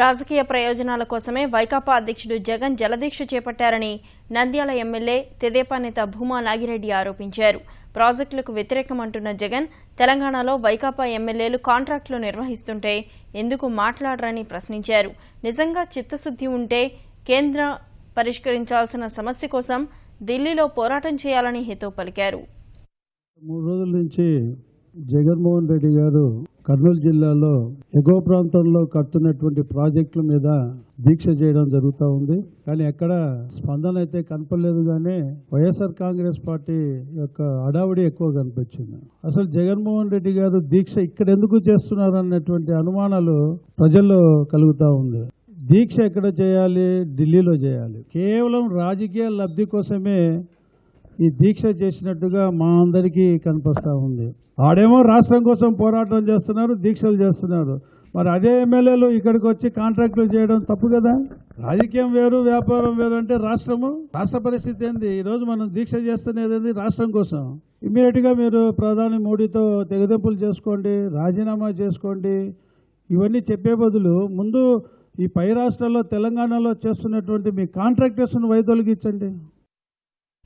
రాజకీయ ప్రయోజనాల కోసమే వైకాపా అధ్యక్షుడు జగన్ జలదీక్ష చేపట్టారని నంద్యాల ఎమ్మెల్యే తెదేపా నేత భూమా నాగిరెడ్డి ఆరోపించారు. ప్రాజెక్టులకు వ్యతిరేకమంటున్న జగన్ తెలంగాణలో వైకాపా ఎమ్మెల్యేలు కాంట్రాక్టులు నిర్వహిస్తుంటే ఎందుకు మాట్లాడరని ప్రశ్నించారు. నిజంగా చిత్తశుద్ధి ఉంటే కేంద్ర పరిష్కరించాల్సిన సమస్య కోసం ఢిల్లీలో పోరాటం చేయాలని హితవు పలికారు. మూడు రోజుల నుంచి జగన్మోహన్ రెడ్డి గారు కర్నూలు జిల్లాలో ఎగువ ప్రాంతంలో కడుతున్నటువంటి ప్రాజెక్టుల మీద దీక్ష చేయడం జరుగుతూ ఉంది. కానీ ఎక్కడ స్పందన అయితే కనపడలేదు కానీ వైఎస్ఆర్ కాంగ్రెస్ పార్టీ యొక్క అడావుడి ఎక్కువ కనిపించింది. అసలు జగన్మోహన్ రెడ్డి గారు దీక్ష ఇక్కడ ఎందుకు చేస్తున్నారు అన్నటువంటి అనుమానాలు ప్రజల్లో కలుగుతూ ఉంది. దీక్ష ఎక్కడ చేయాలి? ఢిల్లీలో చేయాలి. కేవలం రాజకీయ లబ్ధి కోసమే ఈ దీక్ష చేసినట్టుగా మా అందరికీ కనిపిస్తూ ఉంది. ఆడేమో రాష్ట్రం కోసం పోరాటం చేస్తున్నారు దీక్షలు చేస్తున్నారు. మరి అదే ఎమ్మెల్యేలు ఇక్కడికి వచ్చి కాంట్రాక్టులు చేయడం తప్పు కదా? రాజకీయం వేరు వ్యాపారం వేరు అంటే రాష్ట్రము. రాష్ట్ర పరిస్థితి ఏంది? ఈరోజు మనం దీక్ష చేస్తున్నది ఏంది? రాష్ట్రం కోసం. ఇమ్మీడియట్గా మీరు ప్రధాని మోడీతో తెగదెంపులు చేసుకోండి రాజీనామా చేసుకోండి. ఇవన్నీ చెప్పే బదులు ముందు ఈ పై రాష్ట్రాల్లో తెలంగాణలో చేస్తున్నటువంటి మీ కాంట్రాక్టర్స్ను వైదొలిగించండి